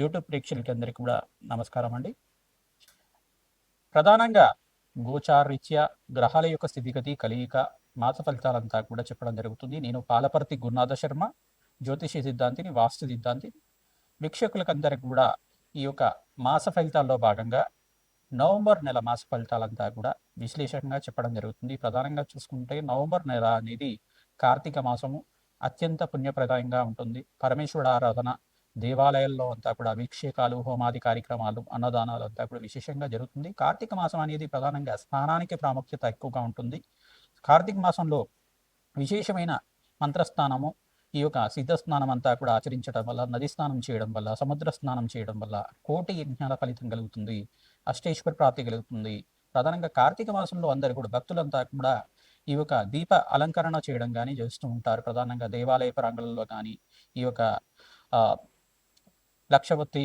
YouTube ప్రేక్షకులకి అందరికీ కూడా నమస్కారం అండి. ప్రధానంగా గోచారీత్యా గ్రహాల యొక్క స్థితిగతి కలియిక మాస ఫలితాలంతా కూడా చెప్పడం జరుగుతుంది. నేను పాలపర్తి గురునాథ శర్మ జ్యోతిష సిద్ధాంతిని వాస్తు సిద్ధాంతిని. వీక్షకులకందరికి కూడా ఈ యొక్క మాస ఫలితాల్లో భాగంగా నవంబర్ నెల మాస ఫలితాలంతా కూడా విశ్లేషణగా చెప్పడం జరుగుతుంది. ప్రధానంగా చూసుకుంటే నవంబర్ నెల అనేది కార్తీక మాసము అత్యంత పుణ్యప్రదాయంగా ఉంటుంది. పరమేశ్వరుడు ఆరాధన దేవాలయాల్లో అంతా కూడా అభిషేకాలు హోమాది కార్యక్రమాలు అన్నదానాలు అంతా కూడా విశేషంగా జరుగుతుంది. కార్తీక మాసం అనేది ప్రధానంగా స్నానానికి ప్రాముఖ్యత ఎక్కువగా ఉంటుంది. కార్తీక మాసంలో విశేషమైన మంత్రస్నానము ఈ యొక్క సిద్ధ స్నానం అంతా కూడా ఆచరించడం వల్ల నది స్నానం చేయడం వల్ల సముద్ర స్నానం చేయడం వల్ల కోటి యజ్ఞాల ఫలితం కలుగుతుంది. అష్టేశ్వర ప్రాప్తి కలుగుతుంది. ప్రధానంగా కార్తీక మాసంలో అందరు కూడా భక్తులంతా కూడా ఈ యొక్క దీప అలంకరణ చేయడం కానీ చేస్తూ ఉంటారు. ప్రధానంగా దేవాలయ ప్రాంగణంలో కానీ ఈ యొక్క లక్షవత్తి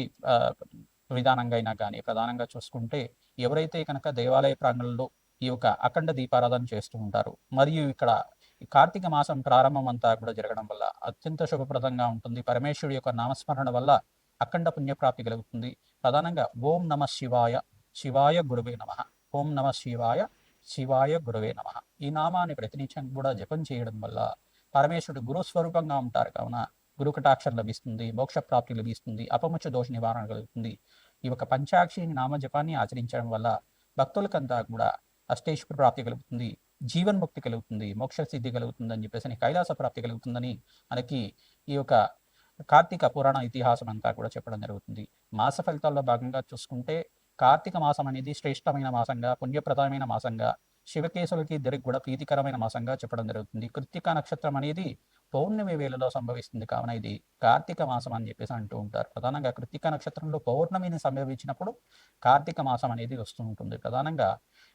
విధానంగా అయినా కానీ ప్రధానంగా చూసుకుంటే ఎవరైతే కనుక దేవాలయ ప్రాంగణంలో ఈ యొక్క అఖండ దీపారాధన చేస్తూ ఉంటారు మరియు ఇక్కడ కార్తీక మాసం ప్రారంభం అంతా కూడా జరగడం వల్ల అత్యంత శుభప్రదంగా ఉంటుంది. పరమేశ్వరుడి యొక్క నామస్మరణ వల్ల అఖండ పుణ్యప్రాప్తి కలుగుతుంది. ప్రధానంగా ఓం నమ శివాయ శివాయ గురువే నమ. ఓం నమ శివాయ శివాయ గురువే నమ. ఈ నామాన్ని ప్రతినిత్యం కూడా జపం చేయడం వల్ల పరమేశ్వరుడు గురుస్వరూపంగా ఉంటారు. కావున గురుకటాక్షరం లభిస్తుంది మోక్ష ప్రాప్తి లభిస్తుంది అపముచ్చ దోష నివారణ కలుగుతుంది. ఈ యొక్క పంచాక్షిని నామ జపాన్ని ఆచరించడం వల్ల భక్తులకంతా కూడా అష్టేశ్వర ప్రాప్తి కలుగుతుంది జీవన్ముక్తి కలుగుతుంది మోక్ష సిద్ధి కలుగుతుందని చెప్పేసి కైలాస ప్రాప్తి కలుగుతుందని మనకి ఈ యొక్క కార్తీక పురాణ ఇతిహాసం అంతా కూడా చెప్పడం జరుగుతుంది. మాస ఫలితాల్లో భాగంగా చూసుకుంటే కార్తీక మాసం అనేది శ్రేష్టమైన మాసంగా పుణ్యప్రదమైన మాసంగా శివకేశులకి ఇద్దరికి కూడా ప్రీతికరమైన మాసంగా చెప్పడం జరుగుతుంది. కృత్తిక నక్షత్రం అనేది పౌర్ణమి వేళలో సంభవిస్తుంది. కావున ఇది కార్తీక మాసం అని చెప్పేసి అంటూ ఉంటారు. ప్రధానంగా కృత్తిక నక్షత్రంలో పౌర్ణమిని సంభవించినప్పుడు కార్తీక మాసం అనేది వస్తూ ఉంటుంది. ప్రధానంగా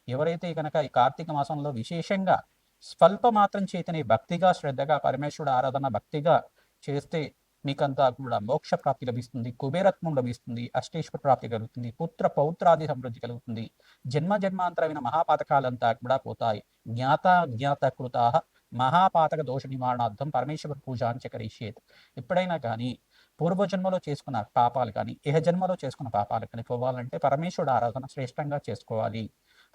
ఎవరైతే కనుక ఈ కార్తీక మాసంలో విశేషంగా స్వల్ప మాత్రం చేతని భక్తిగా శ్రద్ధగా పరమేశ్వరుడు ఆరాధన భక్తిగా చేస్తే మీకంతా కూడా మోక్ష ప్రాప్తి లభిస్తుంది. కుబేరత్వం లభిస్తుంది. అష్టేశ్వర ప్రాప్తి కలుగుతుంది. పుత్ర పౌత్రాది సమృద్ధి కలుగుతుంది. జన్మ జన్మాంతరమైన మహాపాతకాలంతా కూడా పోతాయి. జ్ఞాత జ్ఞాత కృత మహాపాతక దోష నివారణార్థం పరమేశ్వర పూజ అని చకరిష్యేత్ ఎప్పుడైనా కానీ పూర్వజన్మలో చేసుకున్న పాపాలు కానీ ఇహ జన్మలో చేసుకున్న పాపాలు కానీ పోవాలంటే పరమేశ్వరుడు ఆరాధన శ్రేష్టంగా చేసుకోవాలి.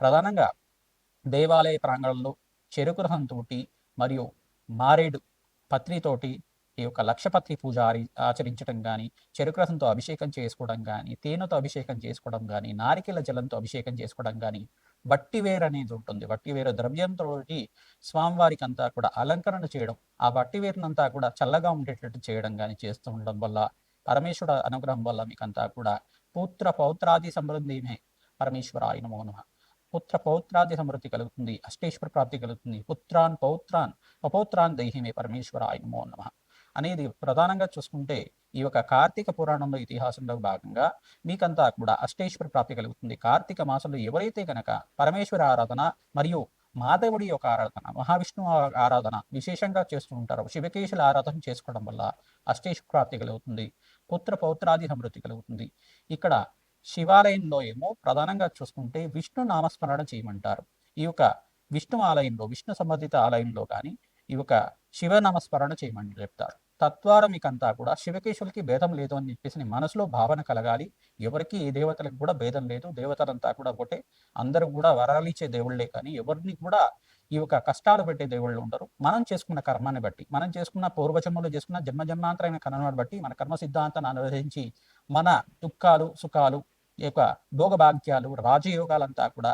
ప్రధానంగా దేవాలయ ప్రాంగణంలో చెరుకు రహంతోటి మరియు మారేడు పత్రితోటి ఈ యొక్క లక్షపత్రి పూజ ఆచరించడం కానీ చెరుకు రసంతో అభిషేకం చేసుకోవడం కానీ తేనెతో అభిషేకం చేసుకోవడం కానీ నారికెల జలంతో అభిషేకం చేసుకోవడం కానీ బట్టివేరు అనేది ఉంటుంది. బట్టివేరు ద్రవ్యంతో స్వామివారికి అంతా కూడా అలంకరణ చేయడం ఆ బట్టివేరునంతా కూడా చల్లగా ఉండేటట్టు చేయడం కానీ చేస్తూ ఉండడం వల్ల పరమేశ్వర అనుగ్రహం వల్ల మీకంతా కూడా పుత్ర పౌత్రాది సమృద్ధిమే పరమేశ్వర ఆయన మోనమ పుత్ర పౌత్రాది సమృద్ధి కలుగుతుంది అష్టేశ్వర ప్రాప్తి కలుగుతుంది. పుత్రాన్ పౌత్రాన్ అపౌత్రాన్ దేహిమే పరమేశ్వర ఆయన మోనమ అనేది ప్రధానంగా చూసుకుంటే ఈ యొక్క కార్తీక పురాణంలో ఇతిహాసంలో భాగంగా మీకంతా కూడా అష్టేశ్వర ప్రాప్తి కలుగుతుంది. కార్తీక మాసంలో ఎవరైతే కనుక పరమేశ్వర ఆరాధన మరియు మాధవుడి యొక్క ఆరాధన మహావిష్ణువు ఆరాధన విశేషంగా చేస్తూ ఉంటారు శివకేశుల ఆరాధన చేసుకోవడం వల్ల అష్టేశ్వర ప్రాప్తి కలుగుతుంది. పుత్ర పౌత్రాది సమృద్ధి కలుగుతుంది. ఇక్కడ శివాలయంలో ఏమో ప్రధానంగా చూసుకుంటే విష్ణు నామస్మరణ చేయమంటారు. ఈ యొక్క విష్ణు ఆలయంలో విష్ణు సంబంధిత ఆలయంలో కానీ ఈ యొక్క శివ నామస్మరణ చేయమని చెప్తారు. తద్వారా మీకంతా కూడా శివకేశులకి భేదం లేదు అని చెప్పేసి మనసులో భావన కలగాలి. ఎవరికి ఏ దేవతలకు కూడా భేదం లేదు. దేవతలంతా కూడా ఒకటే. అందరూ కూడా వరాలిచ్చే దేవుళ్ళే కానీ ఎవరిని కూడా ఈ యొక్క కష్టాలు పెట్టే దేవుళ్ళు ఉండరు. మనం చేసుకున్న కర్మాన్ని బట్టి మనం చేసుకున్న పూర్వజన్మలో చేసుకున్న జన్మ జన్మాంతరమైన కర్మను బట్టి మన కర్మ సిద్ధాంతాన్ని అనుసరించి మన దుఃఖాలు సుఖాలు ఈ యొక్క భోగభాగ్యాలు రాజయోగాలంతా కూడా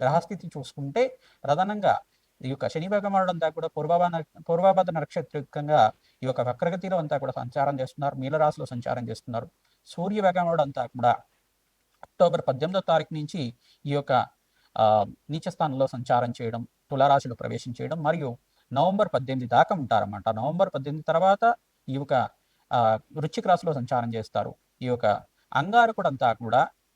గ్రహస్థితి చూసుకుంటే ప్రధానంగా ఈ యొక్క శని భగవానుడు అంతా కూడా పూర్వభాద పూర్వభాద నక్షత్రికంగా ఈ యొక్క వక్రగతిలో అంతా కూడా సంచారం చేస్తున్నారు. మీలరాశిలో సంచారం చేస్తున్నారు. సూర్య భగవానుడు అంతా కూడా అక్టోబర్ పద్దెనిమిదో తారీఖు నుంచి ఈ యొక్క ఆ, నీచ స్థానంలో సంచారం చేయడం తులారాశిలో ప్రవేశం చేయడం మరియు నవంబర్ పద్దెనిమిది దాకా ఉంటారన్నమాట. నవంబర్ పద్దెనిమిది తర్వాత ఈ యొక్క ఆ, రాశిలో సంచారం చేస్తారు. ఈ యొక్క అంగారకుడు అంతా కూడా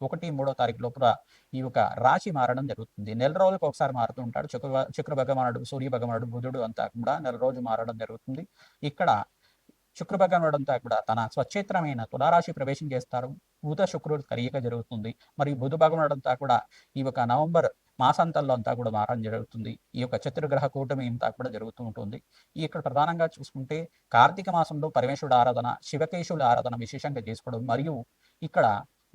ఒకటి మూడో తారీఖు లోపల ఈ యొక్క రాశి మారడం జరుగుతుంది. నెల రోజులకు ఒకసారి మారుతూ ఉంటాడు. శుక్ర శుక్ర భగవానుడు సూర్య భగవానుడు బుధుడు అంతా కూడా నెల రోజు మారడం జరుగుతుంది. ఇక్కడ శుక్ర భగవానుడు అంతా కూడా తన స్వచ్ఛేత్రమైన తులారాశి ప్రవేశం చేస్తారు. బుధ శుక్రుడు కలయిక జరుగుతుంది. మరియు బుధ భగవానుడు అంతా కూడా ఈ యొక్క నవంబర్ మాసాంతంలో అంతా కూడా మారడం జరుగుతుంది. ఈ యొక్క చతుర్గ్రహ కూటమి అంతా కూడా జరుగుతూ ఉంటుంది. ఇక్కడ ప్రధానంగా చూసుకుంటే కార్తీక మాసంలో పరమేశ్వరుడు ఆరాధన శివకేశుల ఆరాధన విశేషంగా చేసుకోవడం. మరియు ఇక్కడ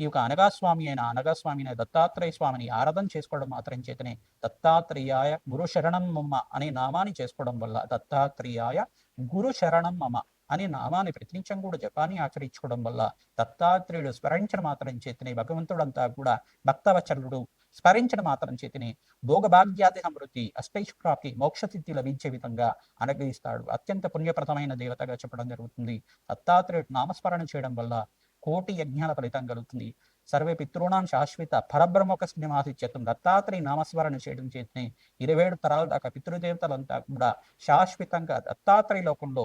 ఈ యొక్క అనగాస్వామి అయిన అనగాస్వామి అయిన దత్తాత్రేయ స్వామిని ఆరాధన చేసుకోవడం మాత్రం చేతనే దత్తాత్రేయాయ గురు శరణం మమ్మ అనే నామాన్ని చేసుకోవడం వల్ల దత్తాత్రేయాయ గురు శరణం మమ అనే నామాన్ని ప్రతినిత్యం కూడా జపాన్ని ఆచరించుకోవడం వల్ల దత్తాత్రేయుడు స్మరించడం మాత్రం చేతనే భగవంతుడంతా కూడా భక్తవచరుడు స్మరించడం మాత్రం చేతనే భోగభాగ్యాది సమృద్ధి అష్టైశ్వరాప్తి మోక్షసిద్ధి లభించే విధంగా అనుగ్రహిస్తాడు. అత్యంత పుణ్యప్రదమైన దేవతగా చెప్పడం జరుగుతుంది. దత్తాత్రేయుడు నామస్మరణ చేయడం వల్ల కోటి యజ్ఞాల ఫలితం కలుగుతుంది. సర్వే పితృణాం శాశ్వత పరబ్రహ్మక శ్రీనివాసిత్యత్వం దత్తాత్రేయ నామస్మరణ చేయడం చేతనే ఇరవై ఏడు తరాల దాకా పితృదేవతలంతా కూడా శాశ్వతంగా దత్తాత్రేయ లోకంలో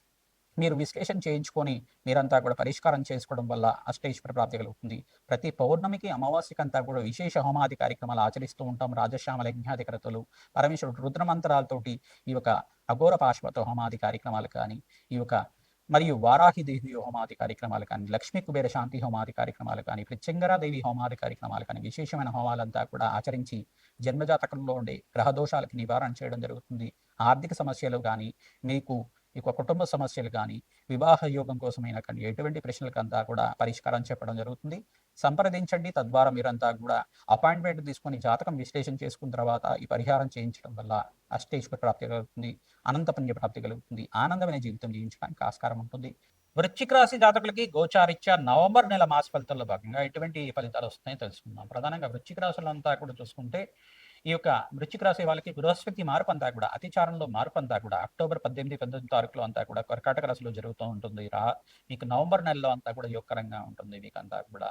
మీరు విశ్లేషణ చేయించుకొని మీరంతా కూడా పరిష్కారం చేసుకోవడం వల్ల అష్టేశ్వర ప్రాప్తి కలుగుతుంది ప్రతి పౌర్ణమికి అమావాస్యకి అంతా కూడా విశేష హోమాది కార్యక్రమాలు ఆచరిస్తూ ఉంటాం. రాజశ్యామల యజ్ఞాధికరతలు పరమేశ్వరుడు రుద్రమంత్రాలతోటి ఈ యొక్క అఘోర పాశ్వత హోమాది కార్యక్రమాలు కానీ ఈ యొక్క మరియు వారాహి దేవి హోమాది కార్యక్రమాలు కానీ లక్ష్మీ కుబేర శాంతి హోమాది కార్యక్రమాలు కానీ దేవి హోమాది కార్యక్రమాలు కానీ విశేషమైన హోమాలంతా కూడా ఆచరించి జన్మజాతకంలో ఉండే గ్రహ దోషాలకి నివారణ చేయడం జరుగుతుంది. ఆర్థిక సమస్యలు కానీ మీకు ఈ కుటుంబ సమస్యలు కానీ వివాహ యోగం కోసమైనా కానీ ఎటువంటి ప్రశ్నలకంతా కూడా పరిష్కారం చెప్పడం జరుగుతుంది. సంప్రదించండి. తద్వారా మీరంతా కూడా అపాయింట్మెంట్ తీసుకొని జాతకం విశ్లేషణ చేసుకున్న తర్వాత ఈ పరిహారం చేయించడం వల్ల అష్టేశ్వర ప్రాప్తి కలుగుతుంది. అనంత పుణ్య ప్రాప్తి కలుగుతుంది. ఆనందమైన జీవితం జీవించడానికి ఆస్కారం ఉంటుంది. వృశ్చిక రాశి జాతకులకి గోచారిత్య నవంబర్ నెల మాస ఫలితాల్లో భాగంగా ఎటువంటి ఫలితాలు వస్తాయో తెలుసుకుందాం. ప్రధానంగా వృశ్చిక రాశులంతా కూడా చూసుకుంటే ఈ యొక్క మృత్యుకు రాసే వాళ్ళకి బృహస్పతి మార్పు అంతా కూడా అతిచారంలో మార్పు అంతా కూడా అక్టోబర్ పద్దెనిమిది పంతొమ్మిది తారీఖులో అంతా కూడా కర్కాటక రాశిలో జరుగుతూ ఉంటుంది. రా మీకు నవంబర్ నెలలో అంతా కూడా యోగకరంగా ఉంటుంది మీకు అంతా కూడా.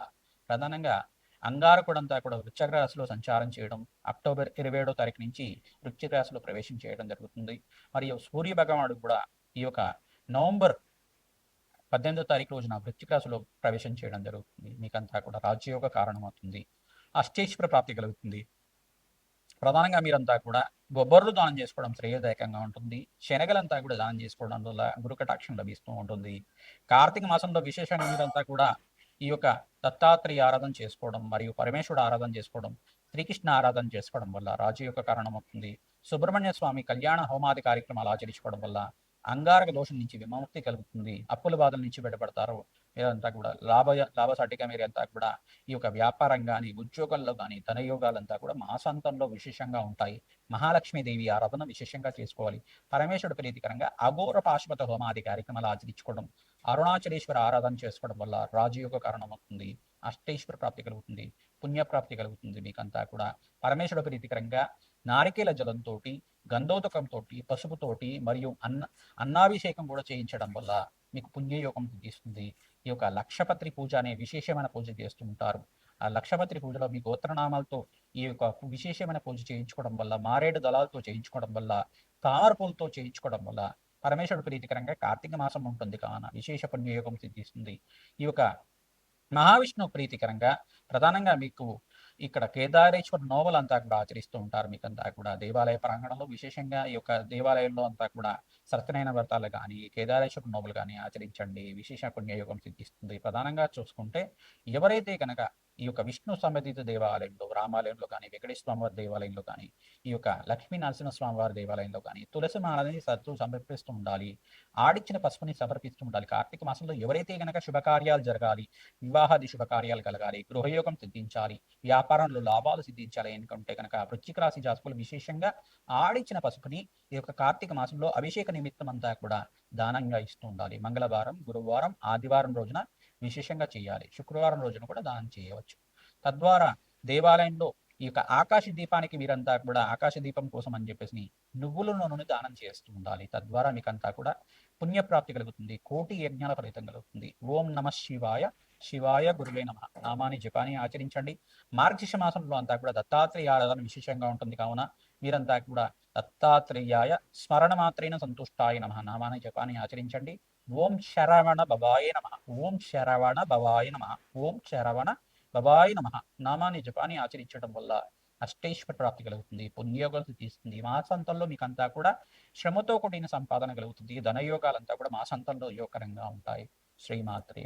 ప్రధానంగా అంగారకుడంతా కూడా వృశ్చిక రాశిలో సంచారం చేయడం అక్టోబర్ ఇరవై ఏడో తారీఖు నుంచి వృశ్చిక రాశిలో ప్రవేశం చేయడం జరుగుతుంది. మరియు సూర్య భగవానుడు కూడా ఈ యొక్క నవంబర్ పద్దెనిమిదో తారీఖు రోజున వృశ్చిక రాశిలో ప్రవేశం చేయడం జరుగుతుంది. మీకంతా కూడా రాజ్యయోగ కారణమవుతుంది. అష్టేశ్వర ప్రాప్తి కలుగుతుంది. ప్రధానంగా మీరంతా కూడా బొబ్బర్లు దానం చేసుకోవడం శ్రేయదాయకంగా ఉంటుంది. శనగలంతా కూడా దానం చేసుకోవడం వల్ల గురుకటాక్షం లభిస్తూ ఉంటుంది. కార్తీక మాసంలో విశేషంగా మీరంతా కూడా ఈ యొక్క దత్తాత్రేయ ఆరాధన చేసుకోవడం మరియు పరమేశ్వరుడు ఆరాధన చేసుకోవడం శ్రీకృష్ణ ఆరాధన చేసుకోవడం వల్ల రాజు యొక్క కారణం అవుతుంది. సుబ్రహ్మణ్య స్వామి కళ్యాణ హోమాది కార్యక్రమాలు ఆచరించుకోవడం వల్ల అంగారక దోషం నుంచి విముక్తి కలుగుతుంది. అప్పుల బాధల నుంచి బయటపడతారు ఇదంతా కూడా లాభ లాభసాటిగా అంతా కూడా ఈ యొక్క వ్యాపారం కానీ ఉద్యోగాల్లో కానీ ధనయోగాలంతా కూడా మాసాంతంలో విశేషంగా ఉంటాయి. మహాలక్ష్మీదేవి ఆరాధన విశేషంగా చేసుకోవాలి. పరమేశ్వరుడు ప్రీతికరంగా అఘోర పాశుపత హోమాది కార్యక్రమాలు ఆచరించుకోవడం అరుణాచలేశ్వర ఆరాధన చేసుకోవడం వల్ల రాజయోగ కారణం అవుతుంది అష్టేశ్వర ప్రాప్తి కలుగుతుంది పుణ్యప్రాప్తి కలుగుతుంది మీకంతా కూడా. పరమేశ్వరుడు ప్రీతికరంగా నారికేల జలంతో గంధోదకంతో పసుపుతోటి మరియు అన్న అన్నాభిషేకం కూడా చేయించడం వల్ల మీకు పుణ్యయోగం తీస్తుంది ఈ యొక్క లక్షపత్రి పూజ అనే విశేషమైన పూజ చేస్తూ ఉంటారు. ఆ లక్షపత్రి పూజలో మీ గోత్రనామాలతో ఈ యొక్క విశేషమైన పూజ చేయించుకోవడం వల్ల మారేడు దళాలతో చేయించుకోవడం వల్ల తామర చేయించుకోవడం వల్ల పరమేశ్వరుడు ప్రీతికరంగా కార్తీక మాసం ఉంటుంది కావున విశేష పుణ్యయోగం సిద్ధిస్తుంది. ఈ యొక్క మహావిష్ణువు ప్రీతికరంగా ప్రధానంగా మీకు ఇక్కడ కేదారేశ్వర నోవల్ అంతా కూడా ఆచరిస్తూ ఉంటారు మీకు అంతా కూడా. దేవాలయ ప్రాంగణంలో విశేషంగా ఈ యొక్క దేవాలయంలో అంతా కూడా సత్యనారాయణ వ్రతాలు కానీ కేదారేశ్వర నోవల్ కానీ ఆచరించండి. విశేష పుణ్యయోగం సిద్ధిస్తుంది. ప్రధానంగా చూసుకుంటే ఎవరైతే కనుక ఈ యొక్క విష్ణు సంబంధిత దేవాలయంలో రామాలయంలో కానీ వెంకటేశ్వర స్వామివారి దేవాలయంలో కానీ ఈ యొక్క లక్ష్మీ నరసింహస్వామివారి దేవాలయంలో కానీ తులసి మాలని సత్తు సమర్పిస్తూ ఉండాలి. ఆడిచ్చిన పసుపుని సమర్పిస్తూ ఉండాలి. కార్తీక మాసంలో ఎవరైతే కనుక శుభకార్యాలు జరగాలి వివాహాది శుభకార్యాలు కలగాలి గృహయోగం సిద్ధించాలి వ్యాపారంలో లాభాలు సిద్ధించాలి ఎందుకంటే కనుక వృశ్చిక రాశి జాతకులు విశేషంగా ఆడిచ్చిన పసుపుని ఈ యొక్క కార్తీక మాసంలో అభిషేక నిమిత్తం అంతా కూడా దానంగా ఇస్తూ ఉండాలి. మంగళవారం గురువారం ఆదివారం రోజున విశేషంగా చేయాలి. శుక్రవారం రోజున కూడా దానం చేయవచ్చు. తద్వారా దేవాలయంలో ఈ యొక్క ఆకాశ దీపానికి మీరంతా కూడా ఆకాశ దీపం కోసం అని చెప్పేసి నువ్వుల నూనె దానం చేస్తూ ఉండాలి. తద్వారా మీకంతా కూడా పుణ్యప్రాప్తి కలుగుతుంది. కోటి యజ్ఞాల ఫలితం కలుగుతుంది. ఓం నమ శివాయ. శివాయ గురువే నమ. నామాని జపాన్ని ఆచరించండి. మార్గశిష మాసంలో అంతా కూడా దత్తాత్రేయ ఆరాధన విశేషంగా ఉంటుంది. కావున మీరంతా కూడా దత్తాత్రేయాయ స్మరణ మాత్రేన సంతుష్టాయ నమ. నామాని జపాన్ని ఆచరించండి. ఓం శరవణ బబాయ నమ. ఓం శరవణ బబాయ నమ. ఓం శరవణ బబాయ నమ. నామాన్ని జపాన్ని ఆచరించడం వల్ల అష్టేశ్వర ప్రాప్తి కలుగుతుంది పుణ్యయోగాలు తీస్తుంది. మాసంతంలో మీకంతా కూడా శ్రమతో కూడిన సంపాదన కలుగుతుంది. ధనయోగాలంతా కూడా మాసంతంలో యోగకరంగా ఉంటాయి. శ్రీమాత్రే